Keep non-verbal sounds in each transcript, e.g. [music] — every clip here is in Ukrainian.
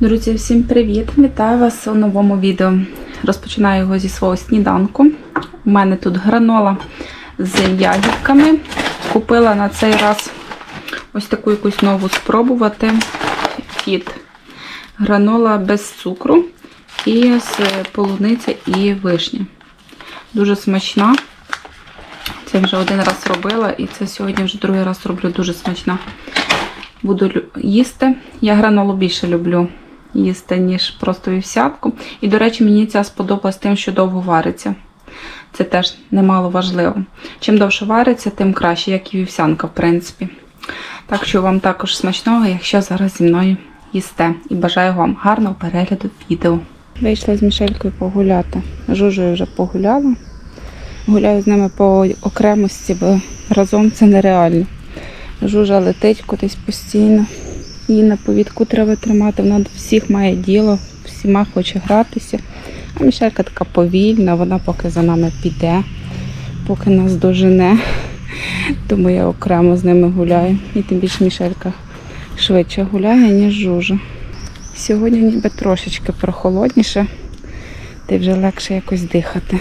Друзі, всім привіт! Вітаю вас у новому відео. Розпочинаю його зі свого сніданку. У мене тут гранола з ягідками. Купила на цей раз ось таку якусь нову спробувати. Фіт. Гранола без цукру і з полуниця і вишні. Дуже смачна. Це вже один раз робила, і це сьогодні вже другий раз роблю дуже смачна. Буду їсти. Я гранолу більше люблю їсти, ніж просто вівсянку. І, до речі, мені ця сподобалась тим, що довго вариться. Це теж немало важливо. Чим довше вариться, тим краще, як і вівсянка, в принципі. Так що вам також смачного, якщо зараз зі мною їсте. І бажаю вам гарного перегляду відео. Вийшла з Мішелькою погуляти. Жужою вже погуляла. Гуляю з ними по окремості, бо разом це нереально. Жужа летить кудись постійно. Її на повідку треба тримати, вона до всіх має діло, всіма хоче гратися. А Мішелька така повільна, вона поки за нами піде, поки нас дожене. Тому я окремо з ними гуляю. І тим більше Мішелька швидше гуляє, ніж жужа. Сьогодні ніби трошечки прохолодніше, й вже легше якось дихати,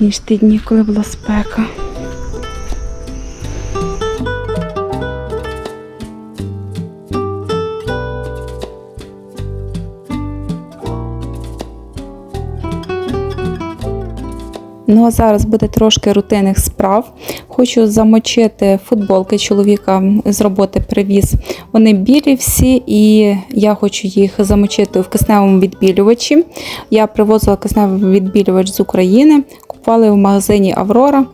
ніж ті дні, коли була спека. Ну а зараз буде трошки рутинних справ. Хочу замочити футболки чоловіка з роботи привіз. Вони білі всі, і я хочу їх замочити в кисневому відбілювачі. Я привозила кисневий відбілювач з України. Купували в магазині Аврора.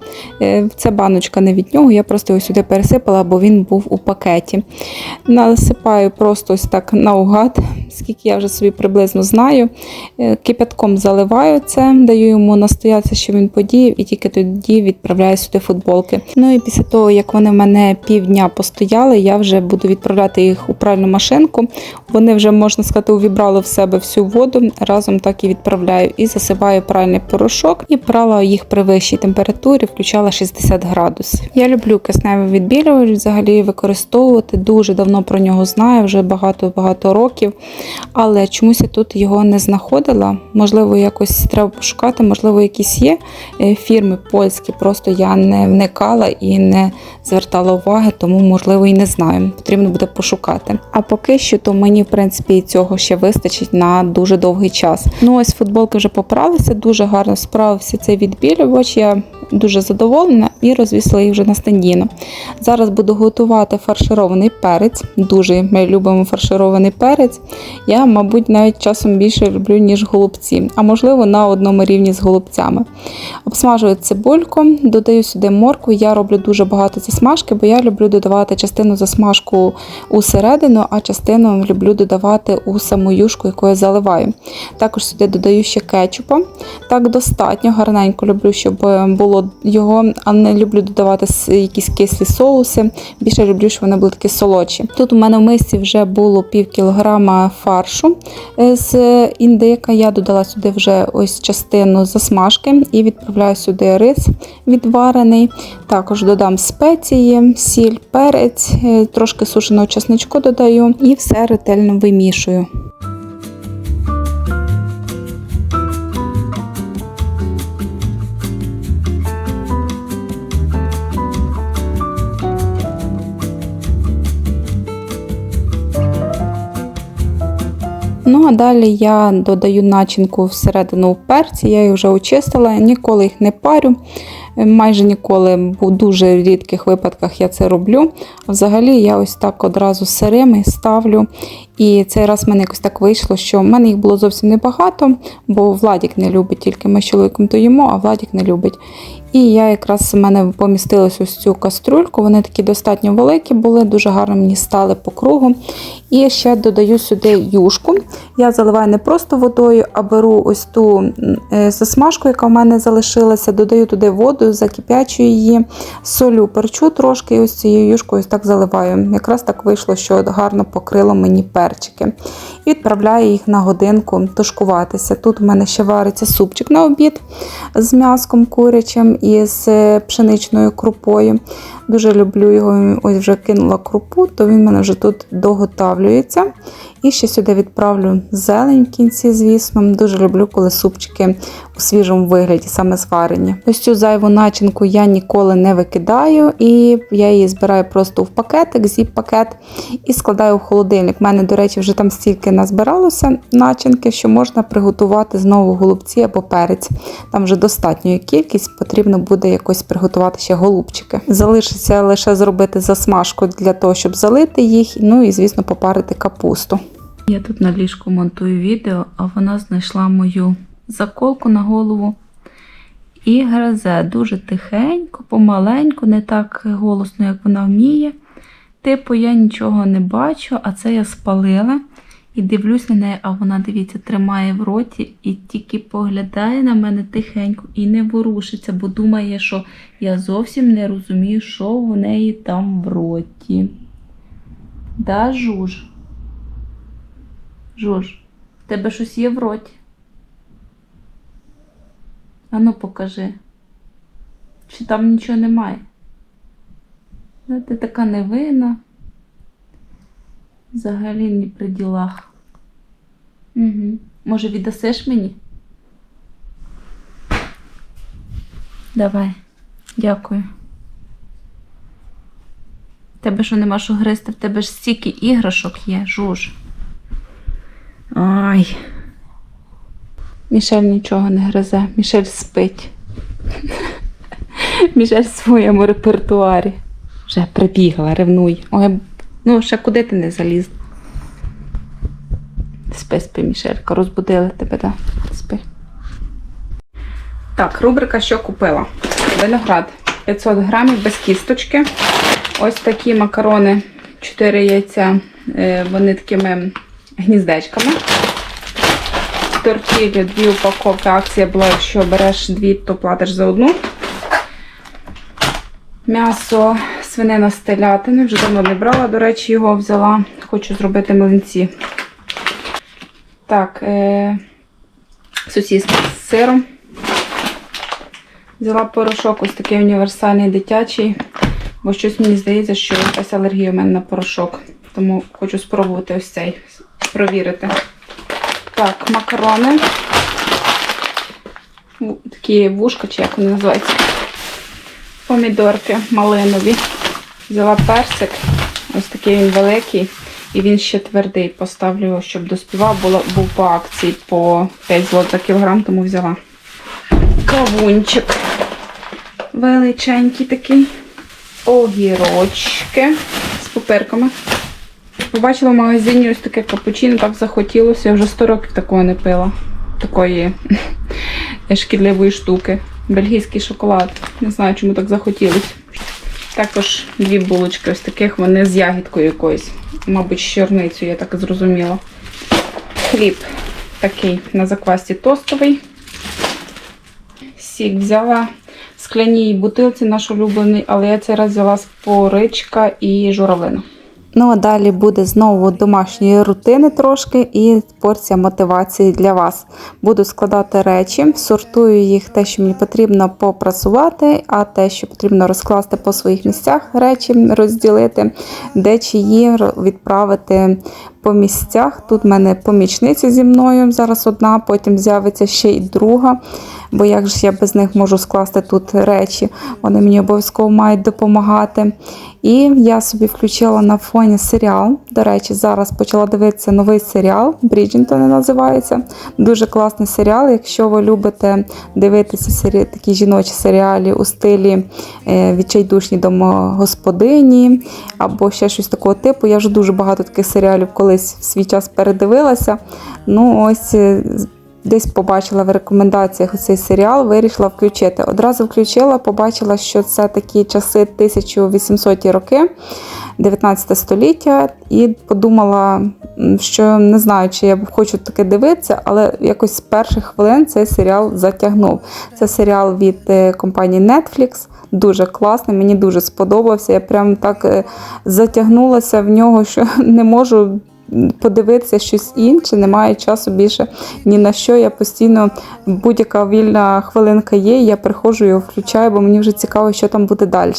Е, Це баночка не від нього, я просто його сюди пересипала, бо він був у пакеті. Насипаю просто ось так наугад, скільки я вже собі приблизно знаю. Е, Кипятком заливаю це, даю йому настоятися, що він подіяв, і тільки тоді відправляю сюди футболки. Ну і після того, як вони в мене півдня постояли, я вже буду відправляти їх у пральну машинку. Вони вже, можна сказати, увібрали в себе всю воду, разом так і відправляю. І засипаю пральний порошок і прала їх при вищій температурі, включала 60 градусів. Я люблю кисневий відбілювач взагалі використовувати. Дуже давно про нього знаю, вже багато-багато років. Але чомусь я тут його не знаходила. Можливо, якось треба пошукати, можливо, якісь є е, фірми польські, просто я не вникала і не звертала уваги, тому, можливо, і не знаю. Потрібно буде пошукати. А поки що, то мені, в принципі, цього ще вистачить на дуже довгий час. Ну, ось футболки вже попралися, дуже гарно справився цей відбілювач. Я дуже задоволена і розвісила їх вже на стендіну. Зараз буду готувати фарширований перець. Дуже ми любимо фарширований перець. Я, мабуть, навіть часом більше люблю, ніж голубці, а можливо на одному рівні з голубцями. Обсмажую цибульку, додаю сюди моркву. Я роблю дуже багато засмажки, бо я люблю додавати частину засмажку усередину, а частину люблю додавати у саму юшку, яку я заливаю. Також сюди додаю ще кетчупа. Так достатньо гарненько люблю, щоб е, було його, а не люблю додавати якісь кислі соуси. Більше люблю, щоб вони були такі солодші. Тут у мене в мисці вже було пів кілограма фаршу е, з індика. Я додала сюди вже ось частину засмажки і відправляю сюди рис відварений. Також додам спеції, сіль, перець, е, трошки сушеного чесничку додаю і все ретельно вимішую. Ну а далі я додаю начинку всередину в перці, я їх вже очистила, ніколи їх не парю. Е, Майже ніколи, в дуже рідких випадках я це роблю. Взагалі я ось так одразу сирими ставлю. І цей раз в мене якось так вийшло, що в мене їх було зовсім небагато, бо Владік не любить, тільки ми з чоловіком то їмо, а Владік не любить. І я якраз в мене помістилась ось цю кастрюльку. Вони такі достатньо великі були, дуже гарно мені стали по кругу. І ще додаю сюди юшку. Я заливаю не просто водою, а беру ось ту е, засмажку, яка в мене залишилася, додаю туди воду, закип'ячую її, солю, перчу трошки і ось цією юшкою ось так заливаю. Якраз так вийшло, що гарно покрило мені перчики. І відправляю їх на годинку тушкуватися. Тут у мене ще вариться супчик на обід з м'яском курячим і з пшеничною крупою. Дуже люблю його. Ось вже кинула крупу, то він в мене вже тут доготавлюється. І ще сюди відправлю зелень в кінці, звісно. Дуже люблю, коли супчики у свіжому вигляді, саме зварені. Ось цю зайву начинку я ніколи не викидаю, і я її збираю просто в пакетик, зіп-пакет і складаю в холодильник. У мене, до речі, вже там стільки назбиралося начинки, що можна приготувати знову голубці або перець. Там вже достатньою кількість, потрібно буде якось приготувати ще голубчики. Залишиться лише зробити засмажку для того, щоб залити їх, ну і, звісно, попарити капусту. Я тут на ліжку монтую відео, а вона знайшла мою заколку на голову і гризе дуже тихенько, помаленьку, не так голосно, як вона вміє. Типу, я нічого не бачу, а це я спалила. І дивлюсь на неї, а вона, дивіться, тримає в роті і тільки поглядає на мене тихенько і не ворушиться, бо думає, що я зовсім не розумію, що в неї там в роті. Да, жуж? Жуж, в тебе щось є в роті? Ану, покажи. Чи там нічого немає? Ти така невинна. Взагалі не при ділах. Угу. Може, віддасиш мені? Давай, дякую. Тебе що нема що гристи, в тебе ж стільки іграшок є, жуж. Ай. Мішель нічого не гризе, Мішель спить. [laughs] Мішель в своєму репертуарі. Вже прибігла, ревнує. Ой, ну ще куди ти не заліз? Спи, спи, Мішелька, розбудили тебе, так? Спи. Так, рубрика що купила? Виноград 500 грамів без кісточки. Ось такі макарони, 4 яйця, е, вони такими гніздечками. Тортілі, дві упаковки. Акція була, якщо береш дві, то платиш за одну. М'ясо свинина з телятини. Вже давно не брала, до речі, його взяла. Хочу зробити млинці. Так, е- сосиски з сиром. Взяла порошок ось такий універсальний дитячий, бо щось мені здається, що якась алергія у мене на порошок. Тому хочу спробувати ось цей, провірити. Так, макарони. Такі вушка, чи як вони називаються. Помідорки малинові. Взяла персик. Ось такий він великий. І він ще твердий. Поставлю його, щоб доспівав. Було, був по акції по 5 злот за кілограм, тому взяла. Кавунчик. Величенький такий. Огірочки з пупирками. Побачила в магазині ось таке капучино, так захотілося. Я вже 100 років такого не пила. Такої [laughs] шкідливої штуки. Бельгійський шоколад. Не знаю, чому так захотілося. Також дві булочки ось таких, вони з ягідкою якоюсь. Мабуть, з чорницею, я так і зрозуміла. Хліб такий на заквасті тостовий. Сік взяла в скляній бутилці наш улюблений, але я цей раз взяла споричка і журавлина. Ну а далі буде знову домашньої рутини трошки і порція мотивації для вас. Буду складати речі, сортую їх те, що мені потрібно попрасувати, а те, що потрібно розкласти по своїх місцях, речі розділити, де чиї відправити по місцях. Тут в мене помічниця зі мною, зараз одна, потім з'явиться ще й друга. Бо як ж я без них можу скласти тут речі, вони мені обов'язково мають допомагати. І я собі включила на фоні серіал. До речі, зараз почала дивитися новий серіал. Бріджінтон називається. Дуже класний серіал. Якщо ви любите дивитися сері... такі жіночі серіалі у стилі е, відчайдушні домогосподині або ще щось такого типу. Я вже дуже багато таких серіалів колись в свій час передивилася. Ну, ось е, десь побачила в рекомендаціях цей серіал, вирішила включити. Одразу включила, побачила, що це такі часи 1800 роки, 19 століття, і подумала, що не знаю, чи я хочу таке дивитися, але якось з перших хвилин цей серіал затягнув. Це серіал від е, компанії Netflix. Дуже класний, мені дуже сподобався. Я прям так е, затягнулася в нього, що [laughs] не можу подивитися щось інше, немає часу більше ні на що. Я постійно будь-яка вільна хвилинка є, я приходжу його включаю, бо мені вже цікаво, що там буде далі.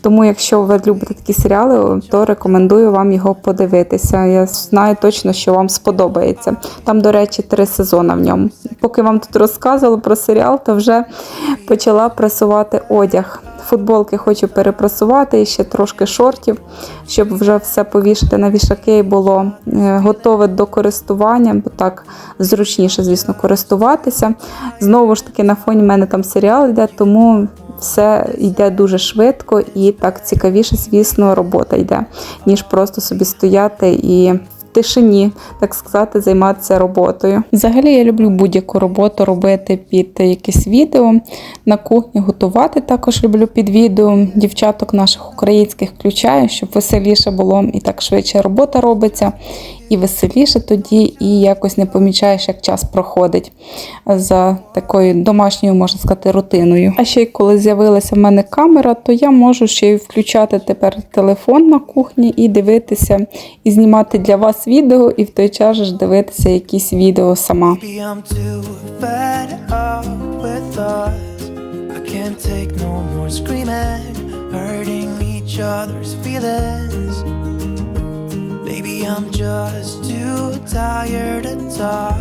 Тому, якщо ви любите такі серіали, то рекомендую вам його подивитися. Я знаю точно, що вам сподобається. Там, до речі, три сезони в ньому. Поки вам тут розказувала про серіал, то вже почала прасувати одяг. Футболки хочу перепрасувати і ще трошки шортів, щоб вже все повішати на вішаки і було е, готове до користування, бо так зручніше, звісно, користуватися. Знову ж таки, на фоні в мене там серіал йде, тому все йде дуже швидко і так цікавіше, звісно, робота йде, ніж просто собі стояти і. Тишині, так сказати, займатися роботою. Взагалі я люблю будь-яку роботу робити під якесь відео на кухні, готувати також люблю під відео. Дівчаток наших українських включаю, щоб веселіше було і так швидше робота робиться, і веселіше тоді, і якось не помічаєш, як час проходить за такою домашньою, можна сказати, рутиною. А ще й коли з'явилася в мене камера, то я можу ще й включати тепер телефон на кухні і дивитися, і знімати для вас відео, і в той час ж дивитися якісь відео сама. Can't take no more screaming, hurting each other's feelings. I'm just too tired to talk,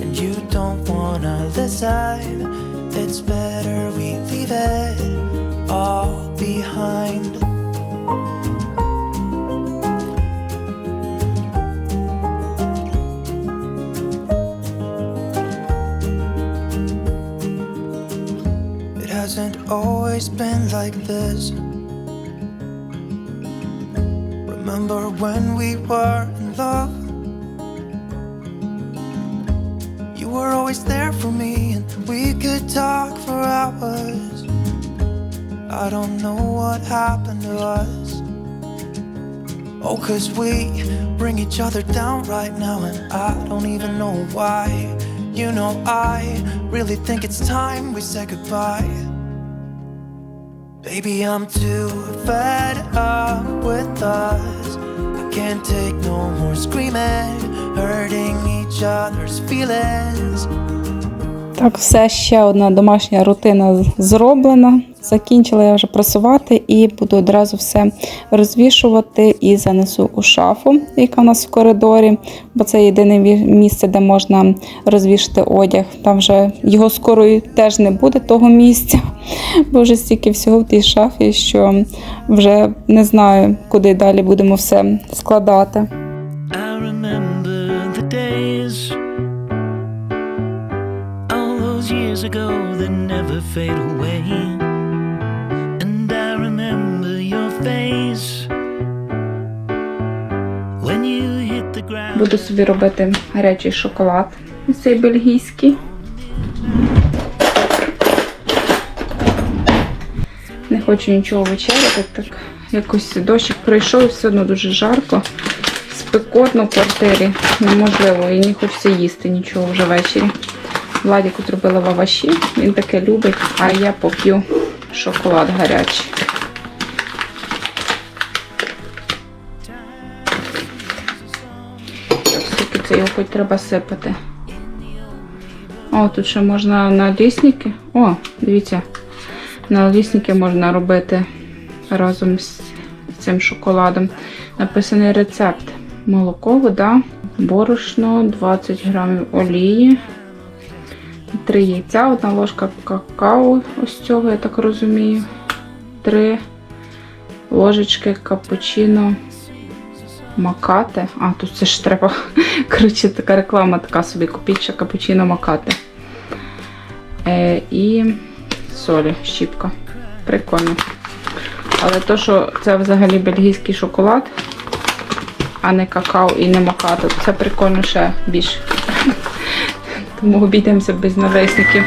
and you don't wanna listen. It's better we leave it all behind. It hasn't always been like this. Remember when we were in love? You were always there for me, and we could talk for hours. I don't know what happened to us. Oh, cause we bring each other down right now, and I don't even know why. You know, I really think it's time we say goodbye. Baby, I'm too fed up with us. I can't take no more screaming, hurting each other's feelings. Так, все ще одна домашня рутина зроблена. Закінчила я вже прасувати і буду одразу все розвішувати і занесу у шафу, яка у нас в коридорі, бо це єдине місце, де можна розвішати одяг. Там вже його скоро теж не буде того місця, [laughs] бо вже стільки всього в тій шафі, що вже не знаю, куди далі будемо все складати. I Буду собі робити гарячий шоколад. Цей бельгійський. Не хочу нічого вечеряти, так якось дощик пройшов і все одно дуже жарко. Спекотно в квартирі. Неможливо, і не хочеться їсти нічого вже ввечері. Владіку зробила лаваші, він таке любить, а я поп'ю шоколад гарячий. Хоч треба сипати. О, тут ще можна налісники. О, дивіться, налісники можна робити разом з цим шоколадом. Написаний рецепт. Молоко, вода, борошно, 20 грамів олії, 3 яйця, одна ложка какао, ось цього, я так розумію. 3 ложечки капучино макати. А, тут це ж треба. [laughs] Коротше, така реклама така собі. Купіть ще капучино макати. Е, і солі, щіпка. Прикольно. Але то, що це взагалі бельгійський шоколад, а не какао і не макати, це прикольно ще більше. [laughs] Тому обійдемося без навесників.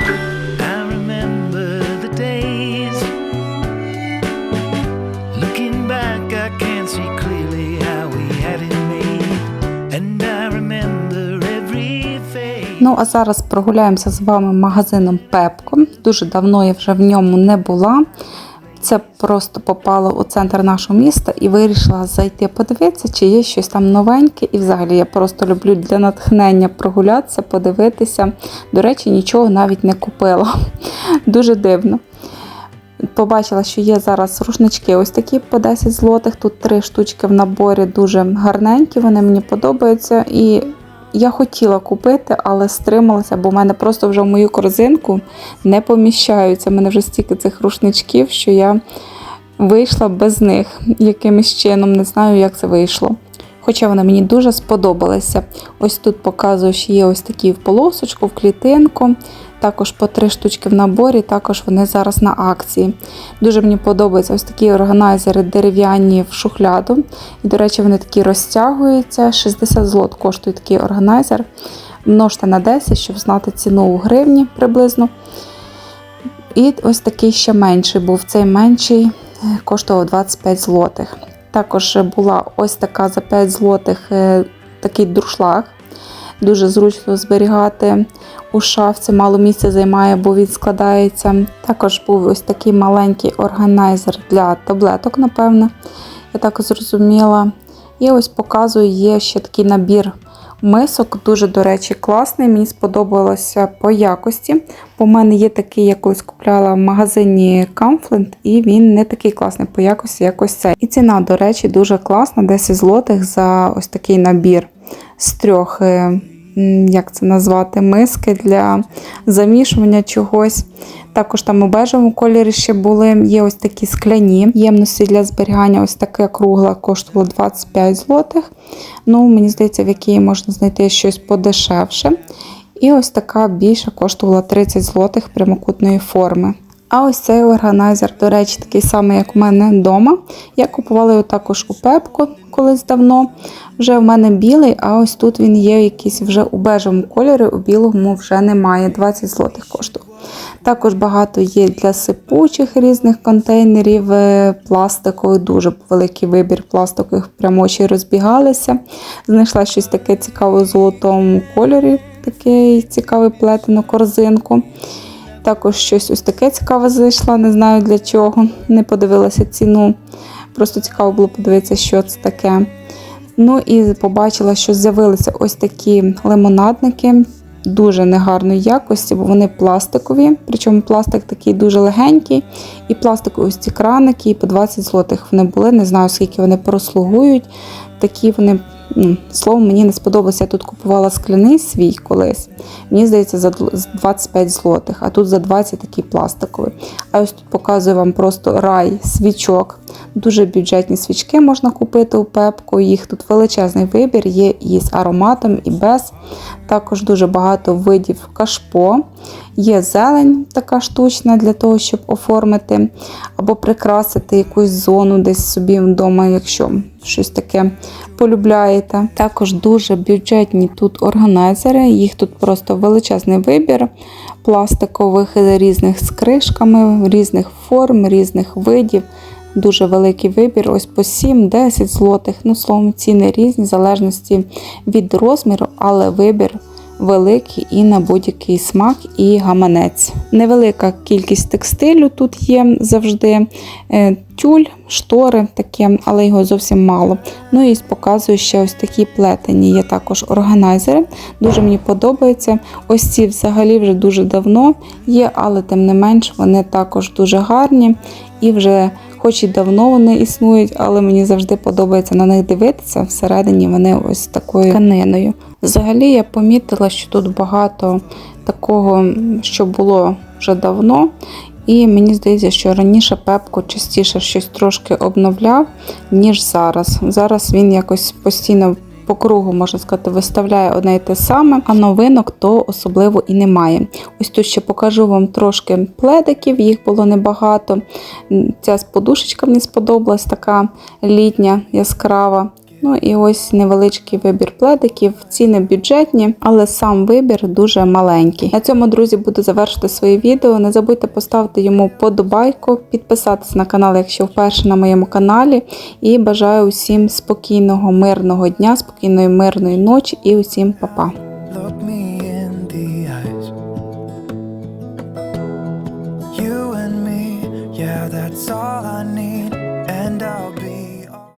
Ну, а зараз прогуляємося з вами магазином Пепко. Дуже давно я вже в ньому не була. Це просто попало у центр нашого міста і вирішила зайти подивитися, чи є щось там новеньке. І взагалі я просто люблю для натхнення прогулятися, подивитися. До речі, нічого навіть не купила. [laughs] Дуже дивно. Побачила, що є зараз рушнички ось такі по 10 злотих. Тут три штучки в наборі дуже гарненькі, вони мені подобаються. І я хотіла купити, але стрималася, бо в мене просто вже в мою корзинку не поміщаються. У мене вже стільки цих рушничків, що я вийшла без них якимось чином. Не знаю, як це вийшло. Хоча вони мені дуже сподобалися. Ось тут показую, що є ось такі в полосочку, в клітинку. Також по три штучки в наборі, також вони зараз на акції. Дуже мені подобаються ось такі органайзери дерев'яні в шухляду. І, до речі, вони такі розтягуються. 60 злот коштує такий органайзер. Множте на 10, щоб знати ціну у гривні приблизно. І ось такий ще менший був. Цей менший е, коштував 25 злотих. Також була ось така за 5 злотих е, такий друшлаг. Дуже зручно зберігати у шафці, мало місця займає, бо він складається. Також був ось такий маленький органайзер для таблеток, напевне, я так зрозуміла. І ось показую, є ще такий набір мисок. Дуже, до речі, класний. Мені сподобалося по якості. Бо в мене є такий, я колись купляла в магазині Comfort, і він не такий класний по якості, як ось цей. І ціна, до речі, дуже класна, 10 злотих за ось такий набір з трьох. е, Як це назвати, миски для замішування чогось. Також там у бежевому кольорі ще були. Є ось такі скляні ємності для зберігання. Ось таке кругла коштувало 25 злотих. Ну, мені здається, в якій можна знайти щось подешевше. І ось така більша коштувала 30 злотих прямокутної форми. А ось цей органайзер, до речі, такий самий, як у мене вдома. Я купувала його також у Пепко колись давно. Вже в мене білий, а ось тут він є якийсь вже у бежевому кольорі, у білому вже немає. 20 злотих коштує. Також багато є для сипучих різних контейнерів, е, пластикових, дуже великий вибір пластикових, прямо очі розбігалися. Знайшла щось таке цікаве у золотому кольорі, такий цікавий плетену корзинку. Також щось ось таке цікаве знайшла, не знаю для чого. Не подивилася ціну. Просто цікаво було подивитися, що це таке. Ну і побачила, що з'явилися ось такі лимонадники дуже негарної якості, бо вони пластикові. Причому пластик такий дуже легенький. І пластикові ось ці краники, і по 20 злотих вони були. Не знаю, скільки вони прослугують. Такі вони, словом, мені не сподобалося. Я тут купувала скляний свій колись. Мені здається, за 25 злотих, а тут за 20 такий пластиковий. А ось тут показую вам просто рай свічок. Дуже бюджетні свічки можна купити у пепку. Їх тут величезний вибір, є і з ароматом, і без. Також дуже багато видів кашпо. Є зелень така штучна для того, щоб оформити або прикрасити якусь зону десь собі вдома, якщо щось таке полюбляєте. Також дуже бюджетні тут органайзери, їх тут просто величезний вибір пластикових різних з кришками, різних форм, різних видів. Дуже великий вибір, ось по 7-10 злотих. Ну, словом, ціни різні, в залежності від розміру, але вибір великий і на будь-який смак і гаманець. Невелика кількість текстилю тут є завжди. Е, Тюль, штори таке, але його зовсім мало. Ну і показую ще ось такі плетені. Є також органайзери. Дуже мені подобається. Ось ці взагалі вже дуже давно є, але тим не менш вони також дуже гарні і вже. Хоч і давно вони існують, але мені завжди подобається на них дивитися. Всередині вони ось такою тканиною. Взагалі я помітила, що тут багато такого, що було вже давно. І мені здається, що раніше Пепко частіше щось трошки обновляв, ніж зараз. Зараз він якось постійно по кругу, можна сказати, виставляє одне і те саме, а новинок то особливо і немає. Ось тут ще покажу вам трошки пледиків, їх було небагато. Ця подушечка мені сподобалась, така літня, яскрава. Ну і ось невеличкий вибір пледиків, ціни бюджетні, але сам вибір дуже маленький. На цьому, друзі, буду завершити своє відео. Не забудьте поставити йому вподобайку, підписатися на канал, якщо вперше на моєму каналі. І бажаю усім спокійного, мирного дня, спокійної, мирної ночі і усім па-па. That's all I need.